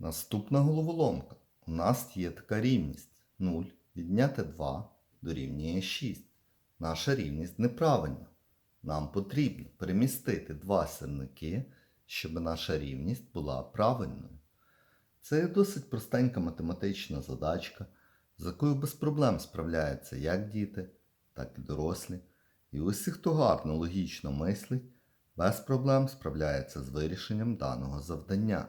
Наступна головоломка. У нас є така рівність. 0 відняти 2 дорівнює 6. Наша рівність неправильна. Нам потрібно перемістити два сірники, щоб наша рівність була правильною. Це досить простенька математична задачка, з якою без проблем справляються як діти, так і дорослі. І усі, хто гарно логічно мислить, без проблем справляється з вирішенням даного завдання.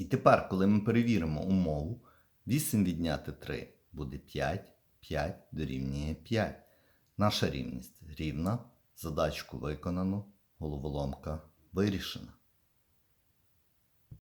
І тепер, коли ми перевіримо умову, 8 відняти 3 буде 5, 5 дорівнює 5. Наша рівність рівна, задачку виконано, головоломка вирішена.